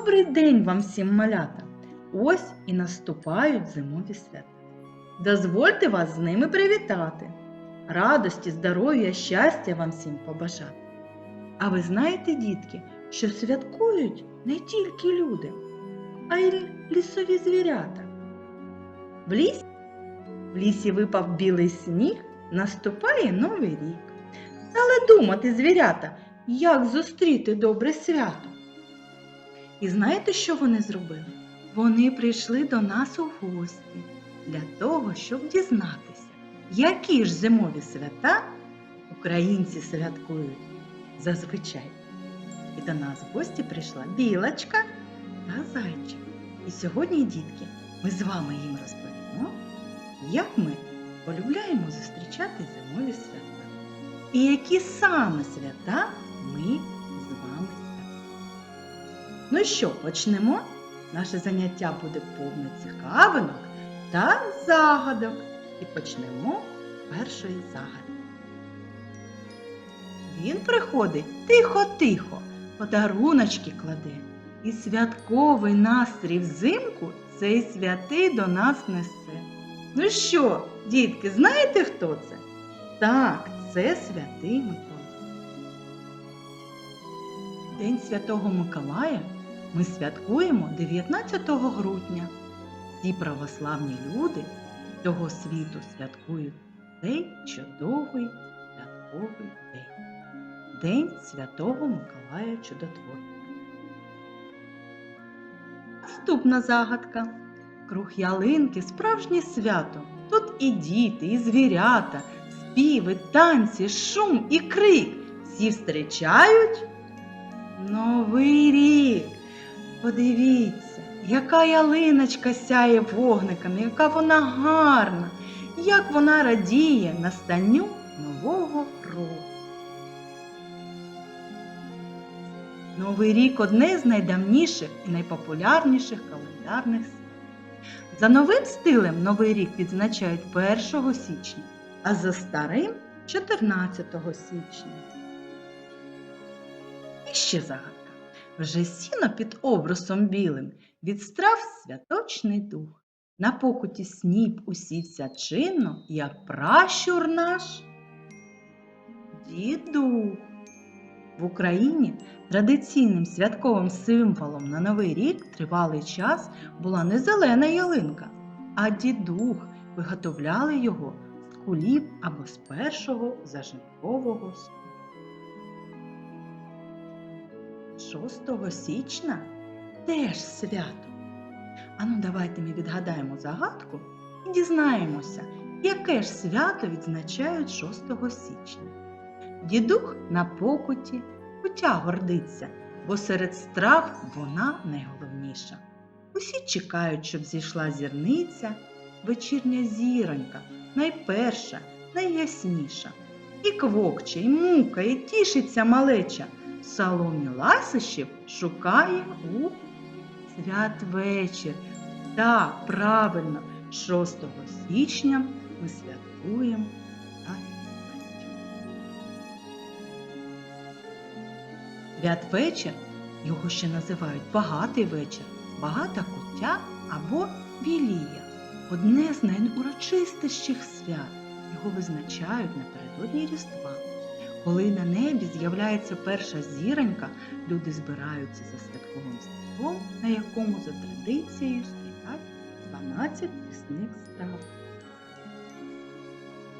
Добрий день вам всім малята! Ось і наступають зимові свята. Дозвольте вас з ними привітати. Радості, здоров'я, щастя вам всім побажати. А ви знаєте, дітки, що святкують не тільки люди, а й лісові звірята. В лісі, в лісі випав білий сніг, наступає новий рік. Стали думати звірята, як зустріти добре свято. І знаєте, що вони зробили? Вони прийшли до нас у гості для того, щоб дізнатися, які ж зимові свята українці святкують зазвичай. І до нас в гості прийшла білочка та зайчик. І сьогодні, дітки, ми з вами їм розповімо, як ми полюбляємо зустрічати зимові свята. І які саме свята ми з вами. Ну що, почнемо? Наше заняття буде повне цікавинок та загадок. І почнемо з першої загадки. Він приходить тихо-тихо, подаруночки кладе. І святковий настрій взимку цей святий до нас несе. Ну що, дітки, знаєте, хто це? Так, це святий Миколай. День Святого Миколая ми святкуємо 19 грудня. Всі православні люди цього світу святкують цей чудовий святковий день. День Святого Миколая Чудотворця. Наступна загадка. Круг ялинки справжнє свято. Тут і діти, і звірята, співи, танці, шум і крик. Всі зустрічають Новий. Подивіться, яка ялиночка сяє вогниками, яка вона гарна, як вона радіє настанню нового року. Новий рік одне з найдавніших і найпопулярніших календарних свят. За новим стилем Новий рік відзначають 1 січня, а за старим 14 січня. І ще загадка. Вже сіно під обрусом білим від страв святочний дух. На покуті сніп усівся чинно, як пращур наш. Діду. В Україні традиційним святковим символом на Новий рік тривалий час була не зелена ялинка, а дідух. Виготовляли його з кулів або з першого зажиткового 6 січня теж свято. Ану, давайте ми відгадаємо загадку і дізнаємося, яке ж свято відзначають 6 січня. Дідух на покуті кутя гордиться, бо серед страв вона найголовніша. Усі чекають, щоб зійшла зірниця, вечірня зіронька, найперша, найясніша. І квокче, і мукає, і тішиться малеча. Соломі ласощів шукає у святвечір. Так, правильно, 6 січня ми святкуємо святвечір. Його ще називають багатий вечір, багата куття або вілія. Одне з найурочистіших свят. Його визначають напередодні Різдва. Коли на небі з'являється перша зіронька, люди збираються за святковим столом, на якому за традицією стоять 12 пісних страв.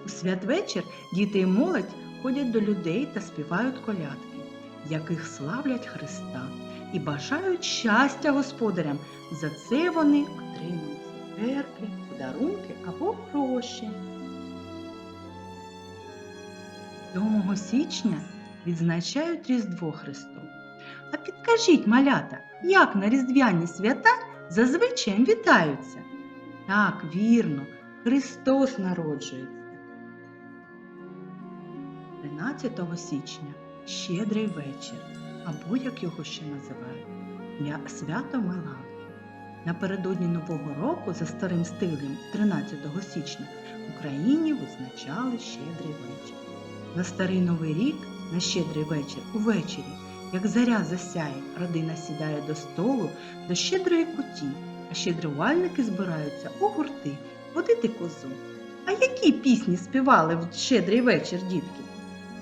У святвечір діти і молодь ходять до людей та співають колядки, яких славлять Христа і бажають щастя господарям. За це вони отримують цукерки, подарунки або гроші. 7 січня відзначають Різдво Христу. А підкажіть, малята, як на різдвяні свята зазвичай вітаються? Так, вірно, Христос народжується. 13 січня щедрий вечір, або як його ще називають, свято Меланки. Напередодні Нового року за старим стилем 13 січня в Україні визначали щедрий вечір. На старий новий рік, на щедрий вечір, увечері Як заря засяє, родина сідає до столу, до щедрої куті, а щедрувальники збираються у гурти водити козу. А які пісні співали в щедрий вечір, дітки?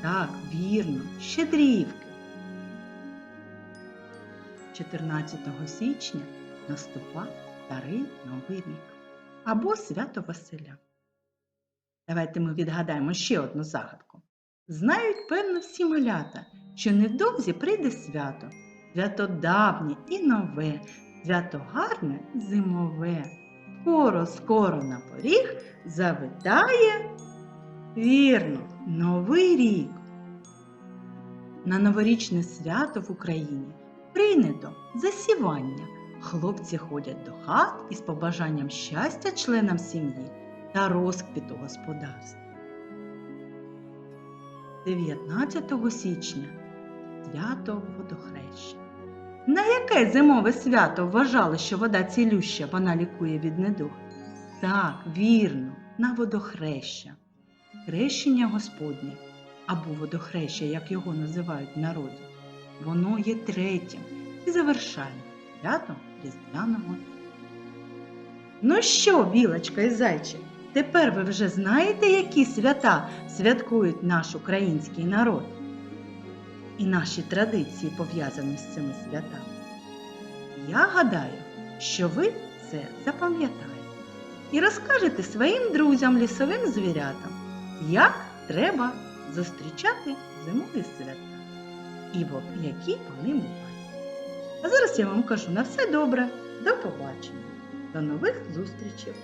Так, вірно, щедрівки. 14 січня наступав старий Новий рік або свято Василя. Давайте ми відгадаємо ще одну загадку. Знають, певно, всі малята, що невдовзі прийде свято, свято давнє і нове, свято гарне зимове. Скоро, скоро на поріг завитає вірно, Новий рік. На новорічне свято в Україні прийнято засівання. Хлопці ходять до хат із побажанням щастя членам сім'ї та розквіту господарства. 19 січня свято водохреща. На яке зимове свято вважали, що вода цілюща, вона лікує від недуг? Так, вірно, на водохреща. Хрещення Господнє або водохреща, як його називають в народі, воно є третім і завершальним святом Різдвяного. Ну що, білочка і зайчик, тепер ви вже знаєте, які свята святкують наш український народ? І наші традиції пов'язані з цими святами. Я гадаю, що ви це запам'ятаєте і розкажете своїм друзям лісовим звірятам, як треба зустрічати зимові свята і які вони бувають. А зараз я вам кажу на все добре, до побачення, до нових зустрічей!